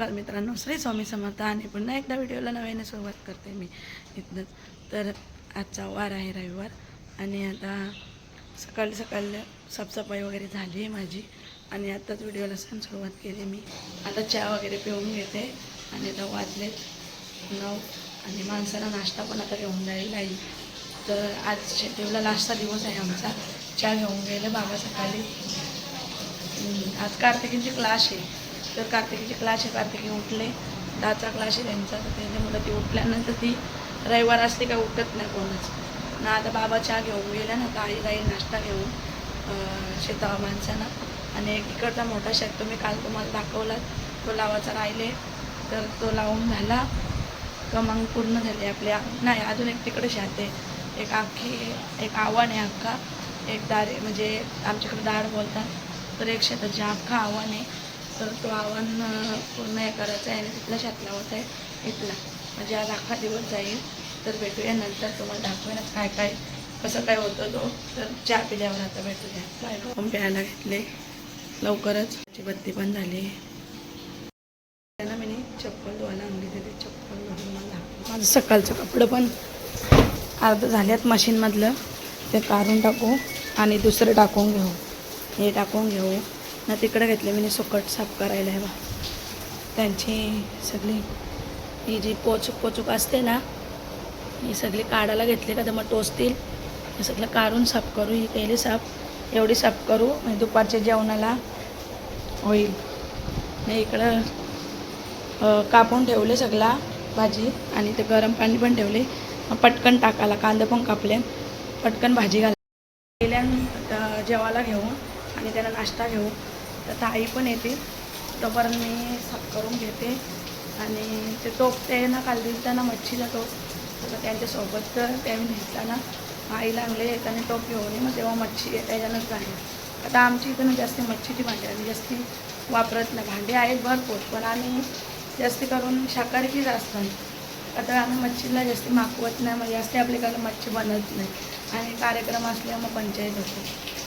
नमस्कार मित्रांनो. श्री स्वामी समर्थ आणि पुन्हा एकदा व्हिडिओला नव्याने सुरुवात करते मी इथनंच तर आजचा वार आहे रविवार आणि आता सकाळी सकाळी साफसफाई वगैरे झाली आहे माझी आणि आत्ताच व्हिडिओला सण सुरुवात केली मी. आता चहा वगैरे पिऊन घेते आणि आता वाजलेत नऊ आणि माणसाला नाश्ता पण आता घेऊन जायला येईल तर आज शेतीला लास्टचा दिवस आहे आमचा. चहा घेऊन गेले बाबा सकाळी. आज कार्तिकींची क्लास आहे. तर कार्तिकीचे क्लास आहे कार्तिकी उठले. दहाचा क्लास आहे त्यांचा तर त्याच्यामुळं ती उठल्यानंतर ती रविवार असते काय उठत नाही कोणच. ना आता बाबा चहा घेऊन गेला ना तर आई जाईल नाश्ता घेऊन शेता शेतावा माणसानं. आणि एक इकडचा मोठा शेत तुम्ही काल तुम्हाला दाखवला तो लावायचा राहिले. तर तो लावून झाला. का मग पूर्ण झाली आपल्या नाही अजून एक तिकडे शेत आहे. एक आखी एक आव्हान आहे अख्खा एक दारे म्हणजे आमच्याकडे दार बोलतात. तर एक शेताचे अख्खा आव्हान आहे. तर तो आव्हान पूर्ण हे करायचं आहे आणि तिथला शेत लावायचा आहे इथला. म्हणजे आज अख्खा दिवस जाईल. तर भेटूया नंतर तुम्हाला दाखवेन काय काय कसं काय होतं तो. तर चहा पिल्यावर आता भेटूया. बाय बाय प्यायला घेतले. लवकरच. त्याची बत्ती पण झाली. त्यांना मी चप्पल धुवायला आणली तरी चप्पल धुवून मला. माझं सकाळचं कपडं पण अर्ध झाल्यात मशीनमधलं ते काढून टाकू आणि दुसरं टाकून घेऊ. हे टाकून घेऊ. ना तिकडे घेतले मी सुकट साफ करायला आहे बा त्यांची सगळी ही जी पोचूक पोचूक असते ना ही सगळी काढायला घेतली का तर मग टोचतील. हे सगळं काढून साफ करू ही केली साफ. एवढी साफ करू आणि दुपारच्या जेवणाला होईल. नाही इकडं कापून ठेवले सगळा भाजी आणि ते गरम पाणी पण ठेवले. मग पटकन टाकायला कांदे पण कापले. पटकन भाजी घाल गेल्या जेवायला घेऊन आणि त्याला नाश्ता घेऊ. तर ताई पण येते तोपर्यंत मी साफ करून घेते. आणि ते टोप ते ना काल दिसताना मच्छीला टोप तर त्यांच्यासोबत तर त्यावेळी घेतला आई लागले येताना टोप घेऊन ये, मग तेव्हा मच्छी त्याच्यानंच झाली आता आमची इथं जास्त जास्ती मच्छीची भांडी आम्ही जास्ती वापरत नाही. भांडी आहेत भरपूर पण आम्ही जास्ती करून शाकाहारीचीच असतात. आता आम्ही मच्छीला जास्ती मागवत नाही मग जास्ती आपल्याकडे मच्छी बनत नाही. आणि कार्यक्रम असल्यामुळे मग पंचायत होते.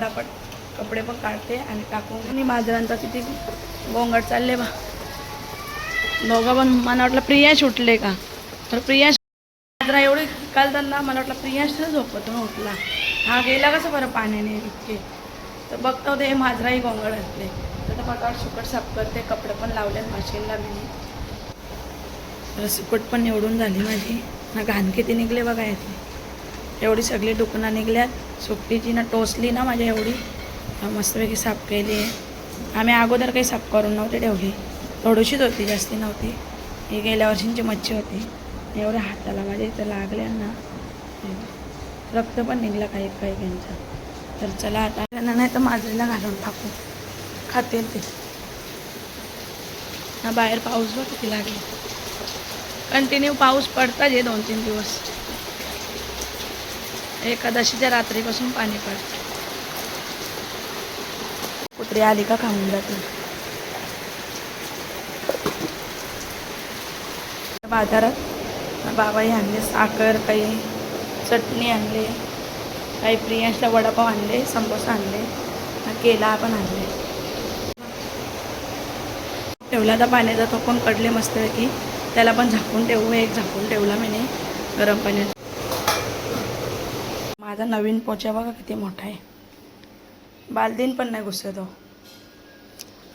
पटापट कपडे पण काढते आणि टाकून. आणि माजरांचा किती गोंगाट चालले बा. दोघं पण मला वाटलं प्रिया उठले का? तर प्रिया माजरा एवढी काल त्यांना मला वाटलं प्रियाशला झोपतून उठला हा गेला कसं बरं पाण्याने इतके? तर बघतो ते माजराही गोंगड असले तर पटापट सुकट साफ करते कपडे पण लावले मशीनला मी तर सुकट पण निवडून झाली माझी. ना घाण किती निघले बघा यातली. एवढी सगळी दुकानं निघल्यात. सुकटीची ना टोचली ना माझ्या एवढी. मस्तपैकी साफ केली आहे. आम्ही अगोदर काही साफ करून नव्हते ठेवली. थोडीशीच होती जास्ती नव्हती. ही गेल्या वर्षींची मच्छी होती. एवढ्या हाताला माझ्या इथं लागल्या ना. रक्त पण निघलं काही काही त्यांचा. तर चला आता त्यांना नाही तर माजरीला घालून टाकू. खातील ते. हा बाहेर पाऊस बघ किती लागेल. कंटिन्यू पाऊस पडताच आहे दोन तीन दिवस. एकादशीच्या रात्रीपासून पाणी पडतं. कुत्री आली का खाऊन जाते बाजारात बाबाही आणले साखर काही चटणी आणले काही प्रियांशला वडापाव आणले समोसा आणले केला पण आणले. ठेवला तर पाण्याचा तो पण कडले मस्त की त्याला पण झाकून ठेवू एक झाकून ठेवला मी गरम पाण्यात. माझा नवीन पोचा बघा किती मोठा आहे. बालदीन पण नाही घुसतो हो.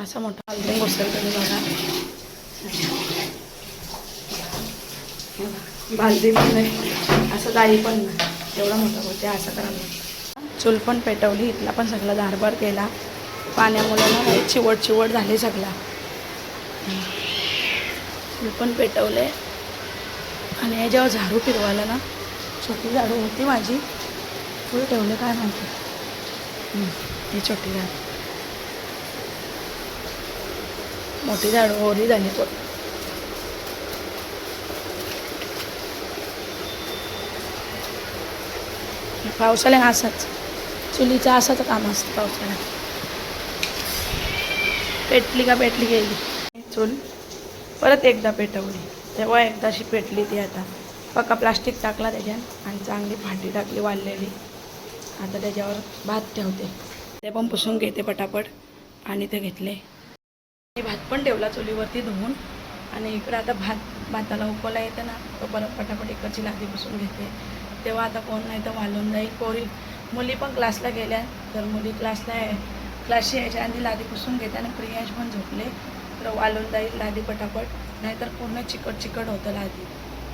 असा मोठा बालदीन घुसत बघा. बालदी पण नाही असं जाई पण नाही. एवढा मोठा होते असं करायला चूल पण पेटवली इथला पण सगळा धारभार केला. पाण्यामुळे ना लई चिवट चिवट झाली सगळा चूल पण पेटवले. आणि हे जेव्हा झाडू फिरवायला ना छोटी झाडू होती माझी. फुल ठेवले काय माहिती. ही छोटी झाडू. मोठी झाड ओरी झाली पण. पावसाळ्यात असाच चुलीचं असाच काम असतं पावसाळ्यात. पेटली का पेटली गेली. चूल परत एकदा पेटवली. तेव्हा एकदा अशी पेटली ती आता. पक्का प्लास्टिक टाकला त्याच्यात आणि चांगली भांडी टाकली वाळलेली. आता त्याच्यावर भात ठेवते. ते पण पुसून घेते पटापट. आणि ते घेतले. मी भात पण ठेवला चुलीवरती धुवून. आणि इकडं आता भात भाताला उकळला येतं ना तो परत पटापट इकडची लादी बसून घेते. तेव्हा आता कोण नाही तर वालून जाईल. पोरी मुली पण क्लासला गेल्या. तर मुली क्लासला आहे यायच्या आधी लादी पुसून घेते आणि प्रियांश पण झोपले. तर वालून जाईल लादी पटापट. नाहीतर पूर्ण चिकट चिकट होतं लादी.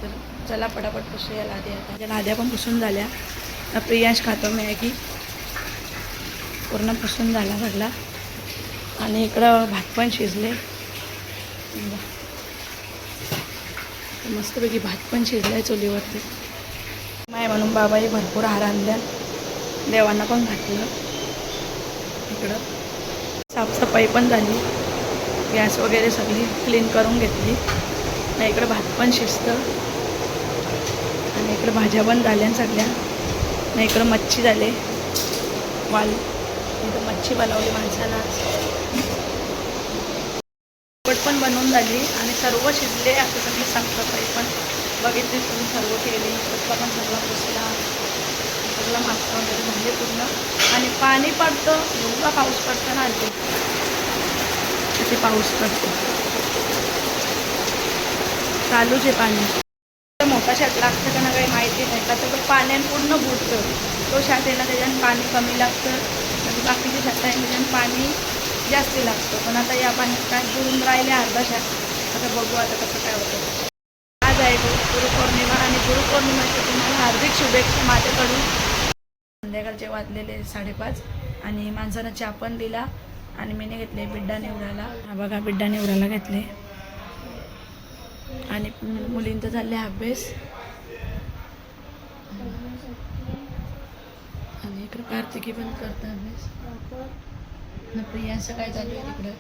तर चला पटापट पुसूया लादी आता. त्या लाद्या पण पुसून झाल्या. प्रियांश खातो मॅगी पूर्ण पुसून झाला सगळा. आणि इकडं भात पण शिजले. मस्तपैकी भात पण शिजलाय चुलीवरती. माय म्हणून बाबाही भरपूर हार आणल्या. देवांना पण घातलं. इकडं साफसफाई पण झाली. गॅस वगैरे सगळी क्लीन करून घेतली. आणि इकडं भात पण शिजतं. आणि इकडं भाज्या पण झाल्या सगळ्या. आणि इकडं मच्छी झाले. वाल इथं मच्छी बनवली माणसाला. बनवून झाली आणि सर्व शिजले असं आता सांगतो साफसफाई पण. बघितली तुम्ही सर्व केली. कचरा पण सगळा पुसला. सगळा मागचं वगैरे झाले पूर्ण. आणि पाणी पडतं. एवढा पाऊस पडतो ना आधी. तिथे पाऊस पडतो. चालूच आहे पाणी. मोठा शेत लागतं का ना काही माहिती नाही. का तर तो पाण्याने पूर्ण बुडतं. तो शेत आहे ना त्याच्यानं पाणी कमी लागतं. आणि बाकीचे शेत आहे त्याच्यानं पाणी जास्ती लागतो. पण आता या पाण्यात काय बुडून राहिले अर्धा शेत आता बघू आता कसं काय होतं. आज आहे गुरुपौर्णिमा आणि गुरुपौर्णिमाच्या तुम्हाला हार्दिक शुभेच्छा माझ्याकडून. संध्याकाळचे वाजलेले साडेपाच आणि माणसानं चहा पण दिला आणि मीने घेतले बिड्डा निवडाला हा बघा बिड्डा निवडाला घेतले. आणि मुलींचं चालले अभ्यास. आणि इकडे कार्तिकी पण करतात अभ्यास. न प्रियांचं काय चालू आहे तिकडं?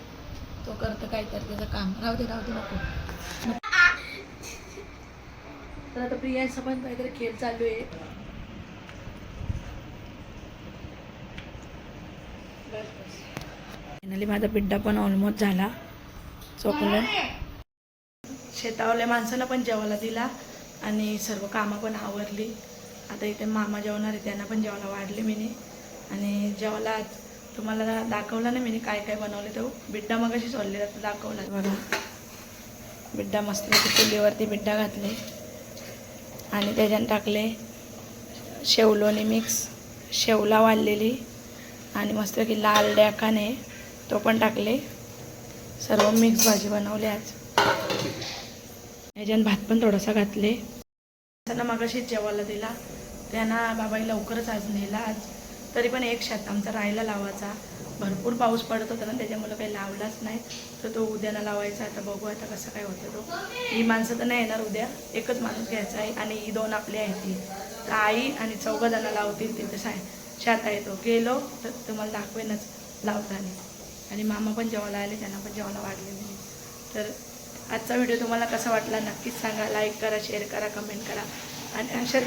तो करतं काय तर त्याचं काम. राहू दे राहू दे नको. तर आता प्रियांचा पण काहीतरी खेळ चालू आहे. फायनली माझा पिड्डा पण ऑलमोस्ट झाला. चोकलं शेतावरल्या माणसानं पण जेवायला दिला आणि सर्व कामं पण आवरली. आता इथे मामा जेवणार आहे त्यांना पण जेवायला वाढले मीने. आणि जेवायला तुम्हाला दाखवला ना मी काय काय बनवले तो. बिड्डा मग अशी सोडलेला तर दाखवला. बघा. बिड्डा मस्त चुलीवरती बिड्डा घातले. आणि त्याच्यानं टाकले शेवलोनी मिक्स शेवला वाढलेली. आणि मस्तपैकी लाल डॅकाने तो पण टाकले. सर्व मिक्स भाजी बनवली आज. याच्यानं भात पण थोडासा घातले. त्यांना मागाशीच जेवायला दिला. त्यांना बाबाई लवकरच आज नेला आज. तरी पण एक शेत आमचा राहायला लावायचा. भरपूर पाऊस पडत होता ना त्याच्यामुळं काही लावलाच नाही. तर तो उद्याला लावायचा. आता बघू आता कसं काय होतं तो. ही माणसं तर नाही येणार उद्या. एकच माणूस घ्यायचा आहे आणि ही दोन आपली आहेत ती. तर आई आणि चौघं जणं लावतील तिथे साय शेत आहे तो. गेलो तर तुम्हाला दाखवेनच. लावताना. आणि मामा पण जेवायला आले त्यांना पण जेवायला वाढले नाही तर आजचा व्हिडिओ तुम्हाला कसा वाटला नक्कीच सांगा. लाईक करा शेअर करा कमेंट करा. आणि अशा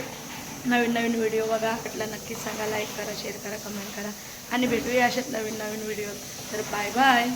नवीन नवीन व्हिडिओ बघा. वाटला नक्कीच सांगा. लाईक करा शेअर करा कमेंट करा. आणि भेटूया अशाच नवीन नवीन व्हिडिओ तर बाय बाय